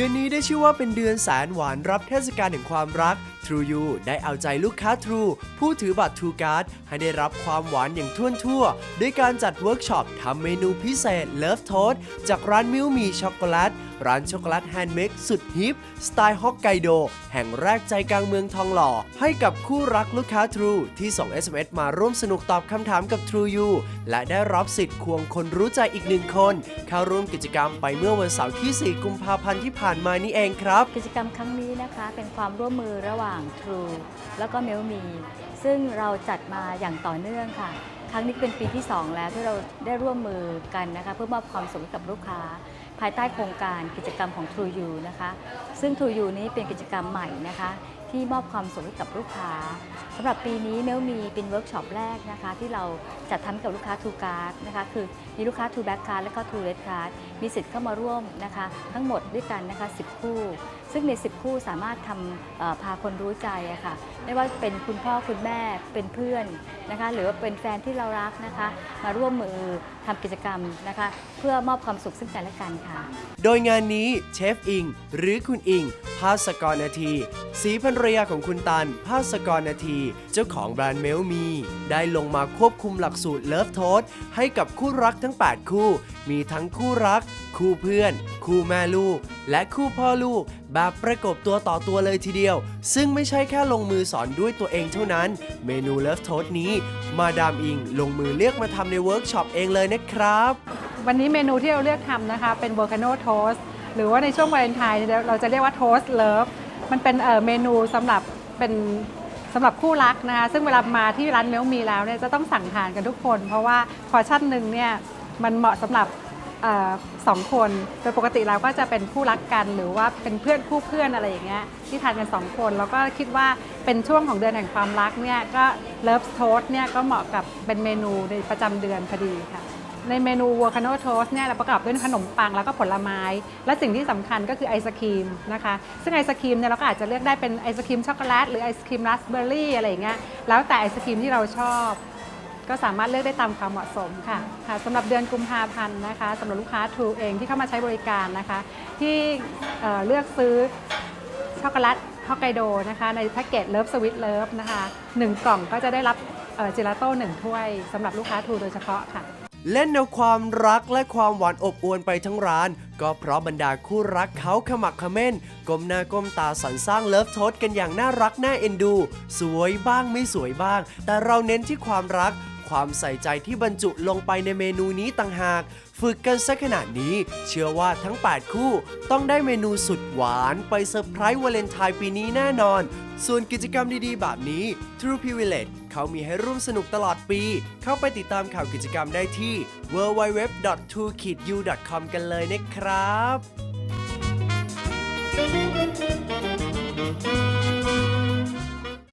ดือนนี้ได้ชื่อว่าเป็นเดือนแสนหวานรับเทศกาลแห่งความรัก True You ได้เอาใจลูกค้า True ผู้ถือบัตร True Card ให้ได้รับความหวานอย่างท่วนทั่วด้วยการจัดเวิร์กช็อปทำเมนูพิเศษ Love Toast จากร้านมิวมีช็อกโกแลตร้านช็อกโกแลตแฮนด์เมดสุดฮิป สไตล์ฮอกไกโด แห่งแรกใจกลางเมืองทองหล่อ ให้กับคู่รักลูกค้า True ที่ส่ง SMS มาร่วมสนุกตอบคำถามกับ True You และได้รับสิทธิ์ควงคนรู้ใจอีกหนึ่งคน เข้าร่วมกิจกรรมไปเมื่อวันเสาร์ที่ 4 กุมภาพันธ์ที่ผ่านมานี่เองครับ กิจกรรมครั้งนี้นะคะเป็นความร่วมมือระหว่าง True แล้วก็เมลมี ซึ่งเราจัดมาอย่างต่อเนื่องค่ะ ครั้งนี้เป็นปีที่ 2 แล้วที่เราได้ร่วมมือกันนะคะเพื่อมอบความสุขให้กับลูกค้า ภายใต้โครงการกิจกรรมของ True You นะคะ ซึ่ง True You นี้เป็นกิจกรรมใหม่นะคะ ที่มอบความสุขให้กับลูกค้าสำหรับปีนี้เมลมีเป็นเวิร์กช็อปแรกนะคะที่เราจัดทำกับลูกค้า True Card นะคะคือมีลูกค้า True Black Card และก็ True Red Card มีสิทธิ์เข้ามาร่วมนะคะทั้งหมดด้วยกันนะคะ 10 คู่ ซึ่งใน 10 คู่สามารถทำพาคนรู้ใจอะค่ะไม่ว่าเป็นคุณพ่อคุณแม่เป็นเพื่อนนะคะหรือว่าเป็นแฟนที่เรารักนะคะ มาร่วมมือทำกิจกรรมนะคะ เพื่อมอบความสุขซึ่งกันและกันค่ะ โดยงานนี้เชฟอิง หรือคุณอิง ภาสกรนาที สีภรรยาของคุณตัน ภาสกรนาที เจ้าของแบรนด์เมลมี ได้ลงมาควบคุมหลักสูตรเลิฟโทสให้กับคู่รักทั้ง 8 คู่ มีทั้งคู่รัก คู่เพื่อน คู่แม่ลูก และคู่พ่อลูก แบบประกบตัวต่อตัวเลยทีเดียว ซึ่งไม่ใช่แค่ลงมือสอนด้วยตัวเองเท่านั้น เมนูเลิฟโทสนี้ มาดามอิงลงมือเลือกมาทำในเวิร์กช็อปเองเลยนะครับ วันนี้เมนูที่เราเลือกทำนะคะเป็น volcano toast หรือว่าในช่วงวาเลนไทน์เนี่ยเราจะเรียกว่า toast love มันเป็นเมนูสำหรับเป็นสำหรับคู่รักนะคะซึ่งเวลามาที่ร้านเมลมีแล้วเนี่ยจะต้องสั่งทานกันทุกคน เพราะว่าพอชั่นหนึ่งเนี่ยมันเหมาะสำหรับออสองคนโดยปกติเราก็จะเป็นคู่รักกัน หรือว่าเป็นเพื่อนคู่เพื่อนอะไรอย่างเงี้ยที่ทานกันสองคนแล้วก็คิดว่าเป็นช่วงของเดือนแห่งความรักเนี่ยก็ love toast เนี่ยก็เหมาะกับเป็นเมนูในประจำเดือนพอดีค่ะ ในเมนูว o คาโนโทสเนี่ยเราประกอบด้วยขนมปังแล้วก็ผลไม้ และสิ่งที่สำคัญก็คือไอศครีมนะคะ ซึ่งไอศครีมเนี่ยเราก็อาจจะเลือกได้เป็นไอศครีมช็อกโกแลตหรือไอศครีมราสเบอร์รี่อะไรอย่างเงี้ยแล้วแต่ไอศครีมที่เราชอบ ก็สามารถเลือกได้ตามความเหมาะสมค่ะค่ะสำหรับเดือนกุมภาพันธ์นะคะสำหรับลูกค้า True เองที่เข้ามาใช้บริการนะคะ ที่เอ่อเลือกซื้อช็อกโกแลตฮอกไกโดนะคะในแพ็กเกจเลิฟสวิตเลิฟนะคะหนึ่งกล่องก็จะได้รับเจลาโต้หนึ่งถ้วยสำหรับลูกค้า True โดยเฉพาะค่ะ เล่นแนวความรักและความหวานอบอวลไปทั้งร้าน ก็เพราะบรรดาคู่รักเขาขมักเขม้นก้มหน้าก้มตาสรรสร้างเลิฟโทสกันอย่างน่ารักน่าเอ็นดู สวยบ้างไม่สวยบ้าง แต่เราเน้นที่ความรัก ความใส่ใจที่บรรจุลงไปในเมนูนี้ต่างหาก ฝึกกันซะขนาดนี้ เชื่อว่าทั้ง 8 คู่ ต้องได้เมนูสุดหวานไปเซอร์ไพรส์วาเลนไทน์ปีนี้แน่นอน ส่วนกิจกรรมดีๆ แบบนี้ True Privilege เขามีให้ร่วมสนุกตลอดปี เข้าไปติดตามข่าวกิจกรรมได้ที่ www.2kidu.com กันเลยนะครับ